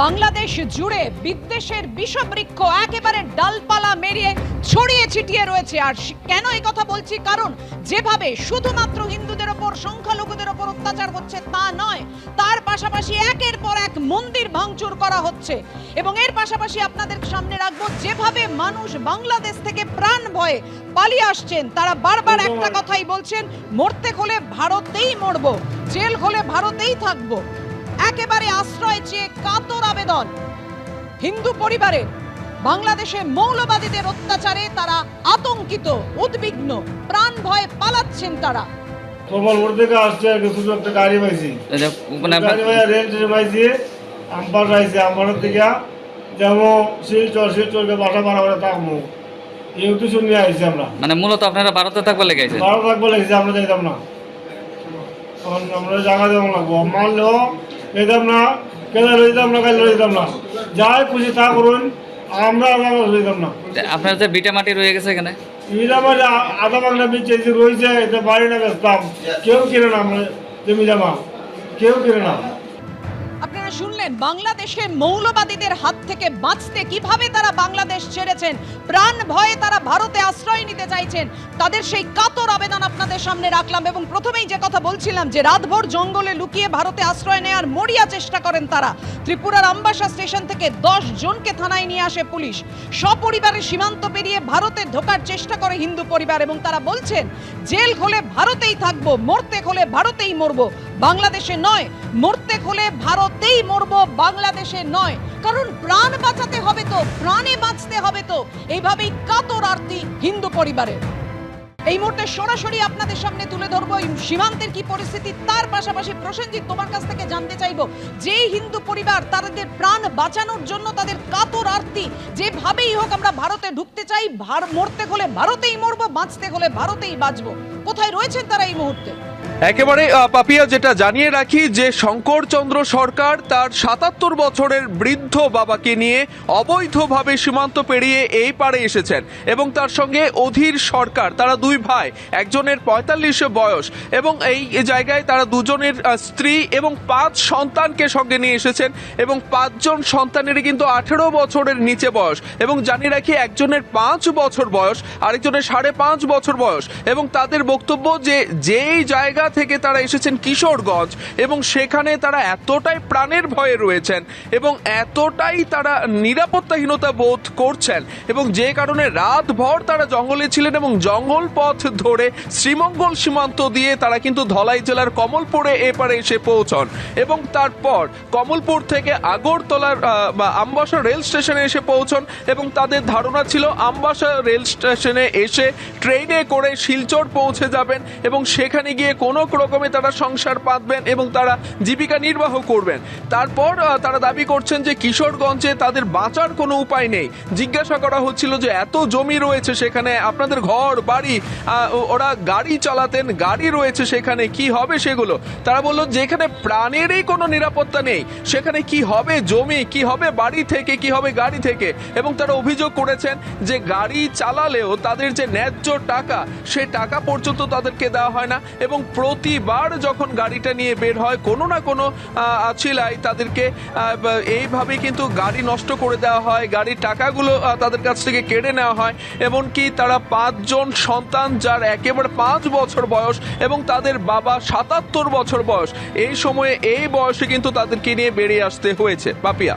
বাংলাদেশ জুড়ে বিদ্বেষের বিষবৃক্ষ একেবারে ডালপালা মেরিয়ে ছড়িয়ে ছিটিয়ে রয়েছে। আর কেন এই কথা বলছি? কারণ যেভাবে শুধুমাত্র হিন্দুদের ওপর সংখ্যালঘুদের ওপর অত্যাচার হচ্ছে তা নয় তার পাশাপাশি একের পর এক মন্দির ভাঙচুর করা হচ্ছে। এবং এর পাশাপাশি আপনাদের সামনে রাখব যেভাবে মানুষ বাংলাদেশ থেকে প্রাণ ভয়ে পালিয়ে আসছেন তারা বারবার একটা কথাই বলছেন মরতে হলে ভারতেই মরবো জেল হলে ভারতেই থাকব। একেবারে আশ্রয় চেয়ে কাতর আবেদন। হিন্দু পরিবারে বাংলাদেশে মৌলবাদীদের অত্যাচারে তারা আতঙ্কিত উদ্বিগ্ন প্রাণ ভয়ে পালাচ্ছেন তারা। থেকে আসছে আর কি একটা গাড়ি পাইছি। মানে আপনার গাড়ি ভাই রেল পাইছি আম্পার পাইছি আম্পারের থেকে যেমন শিলচর শিলচরকে বাসা মারা থাকব। আইছি আমরা। মানে মূলত আপনারা ভারতে থাকবে লেগেছে বারো থাকব লেগেছি আমরা যাইতাম না। আমরা জায়গা দেওয়া লাগবো। মানলেও যেতাম না কেন লইতাম না কাল লইতাম না যাই খুশি তা করুন আমরা লইতাম না আপনার যে বিটা মাটি রয়ে গেছে এখানে? জমিটা মাটি আ- আধা বাংলা বীজ যে রয়েছে এটা বাড়ি না বেচতাম কেউ কিনে না আমরা জমি জমা কেউ কিনে না। আপনারা শুনলেন বাংলাদেশে মৌলবাদীদের হাত থেকে বাঁচতে কীভাবে তারা বাংলাদেশ ছেড়েছেন? প্রাণ ভয়ে তারা ভারতে আশ্রয় নিতে চাইছেন। তাদের সেই কাতর আবেদন আপনাদের সামনে রাখলাম এবং প্রথমেই যে কথা বলছিলাম যে রাতভর জঙ্গলে লুকিয়ে ভারতে আশ্রয় নেওয়ার মরিয়া চেষ্টা করেন তারা। ত্রিপুরার আম্বাসা স্টেশন থেকে দশ জনকে থানায় নিয়ে আসে পুলিশ। সপরিবারে সীমান্ত পেরিয়ে ভারতে ঢোকার চেষ্টা করে হিন্দু পরিবার এবং তারা বলছেন, জেল খোলে ভারতেই থাকব, মরতে খোলে ভারতেই মরবো। বাংলাদেশে নয়, মরতে খোলে ভারতেই মরবো বাংলাদেশে নয়। কারণ প্রাণ বাঁচাতে হবে তো, প্রাণে বাঁচতে হবে তো। এইভাবেই কাতর আরতি হিন্দু পরিবারের। এই মুহূর্তে সরাসরি আপনাদের সামনে তুলে ধরবো সীমান্তের কি পরিস্থিতি, তার পাশাপাশি প্রসেনজিৎ তোমার কাছ থেকে জানতে চাইব, যে হিন্দু পরিবার তাদের প্রাণ বাঁচানোর জন্য তাদের কাতর আরতি, যেভাবেই হোক আমরা ভারতে ঢুকতে চাই মরতে হলে ভারতেই মরবো, বাঁচতে হলে ভারতেই বাঁচবো। কোথায় রয়েছেন তারা এই মুহূর্তে? একেবারে পাপিয়া, যেটা জানিয়ে রাখি যে শঙ্করচন্দ্র সরকার তার সাতাত্তর বছরের বৃদ্ধ বাবাকে নিয়ে অবৈধভাবে সীমান্ত পেরিয়ে এই পারে এসেছেন এবং তার সঙ্গে অধীর সরকার, তারা দুই ভাই, একজনের পঁয়তাল্লিশ বয়স এবং এই জায়গায় তারা দুজনের স্ত্রী এবং পাঁচ সন্তানকে সঙ্গে নিয়ে এসেছেন এবং পাঁচজন সন্তানেরই কিন্তু আঠেরো বছরের নিচে বয়স এবং জানিয়ে রাখি একজনের পাঁচ বছর বয়স, আরেকজনের সাড়ে পাঁচ বছর বয়স এবং তাদের বক্তব্য যে যেই জায়গা থেকে তারা এসেছেন কিশোরগঞ্জ এবং সেখানে তারা এতটাই প্রাণের ভয়ে রয়েছেন এবং এতটাই তারা নিরাপত্তাহীনতা বোধ করছেন এবং যে কারণে রাতভর তারা জঙ্গলে ছিলেন এবং জঙ্গল পথ ধরে শ্রীমঙ্গল সীমান্ত দিয়ে তারা কিন্তু ধলাই জেলার কমলপুরে এপারে এসে পৌঁছন এবং তারপর কমলপুর থেকে আগরতলার আমবাসা রেল স্টেশনে এসে পৌঁছন এবং তাদের ধারণা ছিল আমবাসা রেল স্টেশনে এসে ট্রেনে করে শিলচর পৌঁছে যাবেন এবং সেখানে গিয়ে কোনো রকমে তারা সংসার পাতবেন এবং তারা জীবিকা নির্বাহ করবেন। তারপর তারা দাবি করছেন যে কিশোরগঞ্জে তাদের বাঁচার কোনো উপায় নেই। জিজ্ঞাসা করা হচ্ছিল যে এত জমি রয়েছে সেখানে, আপনাদের ঘর, বাড়ি ওরা গাড়ি চালাতেন, গাড়ি রয়েছে সেখানে, কি হবে সেগুলো? তারা বলল, যেখানে প্রাণেরই কোনো নিরাপত্তা নেই, সেখানে কি হবে জমি, কি হবে বাড়ি থেকে, কি হবে গাড়ি থেকে? এবং তারা অভিযোগ করেছেন যে গাড়ি চালালেও তাদের যে ন্যায্য টাকা, সে টাকা পর্যন্ত তাদেরকে দেওয়া হয় না এবং প্রতিবার যখন গাড়িটা নিয়ে বের হয়, কোনো না কোনো আছিলাই তাদেরকে এইভাবে কিন্তু গাড়ি নষ্ট করে দেওয়া হয়, গাড়ির টাকাগুলো তাদের কাছ থেকে কেড়ে নেওয়া হয়, এমনকি তারা পাঁচজন সন্তান যার একেবারে পাঁচ বছর বয়স এবং তাদের বাবা সাতাত্তর বছর বয়স, এই সময়ে এই বয়সে কিন্তু তাদেরকে নিয়ে বেরিয়ে আসতে হয়েছে। পাপিয়া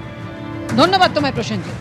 ধন্যবাদ তোমায় প্রসেনজিৎ।